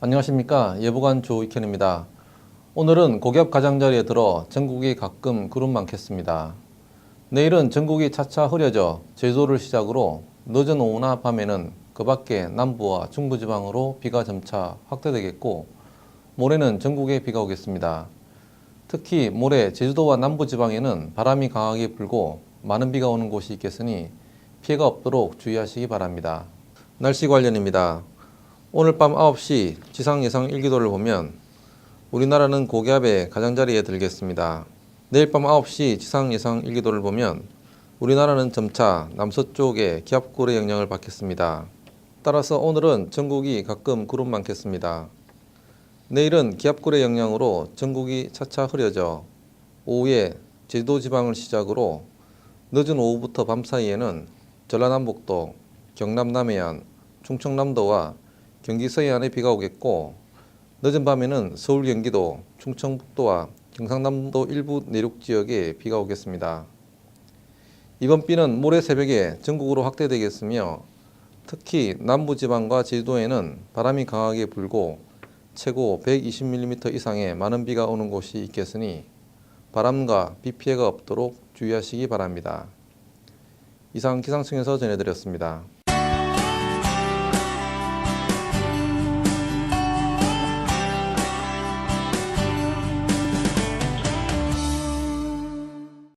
안녕하십니까 예보관 조익현입니다. 오늘은 고기압 가장자리에 들어 전국이 가끔 구름 많겠습니다. 내일은 전국이 차차 흐려져 제주도를 시작으로 늦은 오후나 밤에는 그 밖에 남부와 중부지방으로 비가 점차 확대되겠고 모레는 전국에 비가 오겠습니다. 특히 모레 제주도와 남부지방에는 바람이 강하게 불고 많은 비가 오는 곳이 있겠으니 피해가 없도록 주의하시기 바랍니다. 날씨 관련입니다. 오늘 밤 9시 지상 예상 일기도를 보면 우리나라는 고기압의 가장자리에 들겠습니다. 내일 밤 9시 지상 예상 일기도를 보면 우리나라는 점차 남서쪽에 기압골의 영향을 받겠습니다. 따라서 오늘은 전국이 가끔 구름 많겠습니다. 내일은 기압골의 영향으로 전국이 차차 흐려져 오후에 제주도 지방을 시작으로 늦은 오후부터 밤 사이에는 전라남북도, 경남 남해안, 충청남도와 경기 서해안에 비가 오겠고 늦은 밤에는 서울 경기도, 충청북도와 경상남도 일부 내륙 지역에 비가 오겠습니다. 이번 비는 모레 새벽에 전국으로 확대되겠으며 특히 남부지방과 제주도에는 바람이 강하게 불고 최고 120mm 이상의 많은 비가 오는 곳이 있겠으니 바람과 비 피해가 없도록 주의하시기 바랍니다. 이상 기상청에서 전해드렸습니다.